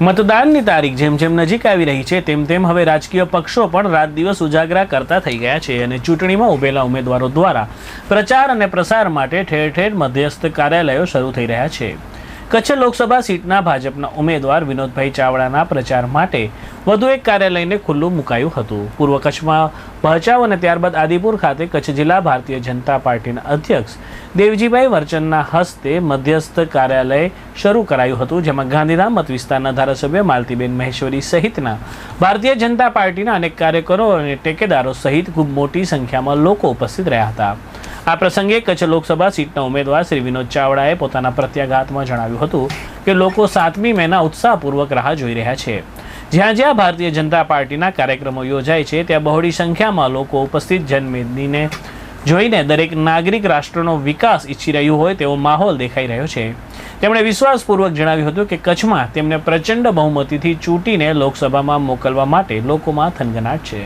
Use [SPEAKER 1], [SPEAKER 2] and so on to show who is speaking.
[SPEAKER 1] મતદાનની તારીખ જેમ જેમ નજીક આવી રહી છે, તેમ તેમ હવે રાજકીય પક્ષો પણ રાત દિવસ ઉજાગરા કરતા થઈ ગયા છે અને ચૂંટણીમાં ઉભેલા ઉમેદવારો દ્વારા પ્રચાર અને પ્રસાર માટે ઠેર ઠેર મધ્યસ્થ કાર્યાલયો શરૂ થઈ રહ્યા છે. કચ્છ લોકસભા સીટના ભાજપના ઉમેદવાર વિનોદભાઈ ચાવડાના પ્રચાર માટે વધુ એક કાર્યાલયને ખુલ્લું મુકાયું હતું. પૂર્વ કચ્છમાં ભચાઉ અને ત્યારબાદ આદિપુર ખાતે કચ્છ જિલ્લા ભારતીય જનતા પાર્ટીના અધ્યક્ષ દેવજીભાઈ વર્ચનના હસ્તે મધ્યસ્થ કાર્યાલય શરૂ કરાયું હતું, જેમાં ગાંધીધામ મત વિસ્તારના ધારાસભ્ય માલતીબેન મહેશ્વરી સહિતના ભારતીય જનતા પાર્ટીના અનેક કાર્યકરો અને ટેકેદારો સહિત ખૂબ મોટી સંખ્યામાં લોકો ઉપસ્થિત રહ્યા હતા. આ પ્રસંગે કચ્છ લોકસભા સીટના ઉમેદવાર શ્રી વિનોદ ચાવડાએ પોતાના પ્રત્યાઘાતમાં જણાવ્યું હતું કે લોકો સાતમી મેના ઉત્સાહપૂર્વક રાહ જોઈ રહ્યા છે. જ્યાં જ્યાં ભારતીય જનતા પાર્ટીના કાર્યક્રમો યોજાય છે, ત્યાં બહોળી સંખ્યામાં લોકો ઉપસ્થિત જનમેદનીને જોઈને દરેક નાગરિક રાષ્ટ્રનો વિકાસ ઈચ્છી રહ્યું હોય તેવો માહોલ દેખાઈ રહ્યો છે. તેમણે વિશ્વાસપૂર્વક જણાવ્યું હતું કે કચ્છમાં તેમને પ્રચંડ બહુમતીથી ચૂંટીને લોકસભામાં મોકલવા માટે લોકોમાં થનગનાટ છે.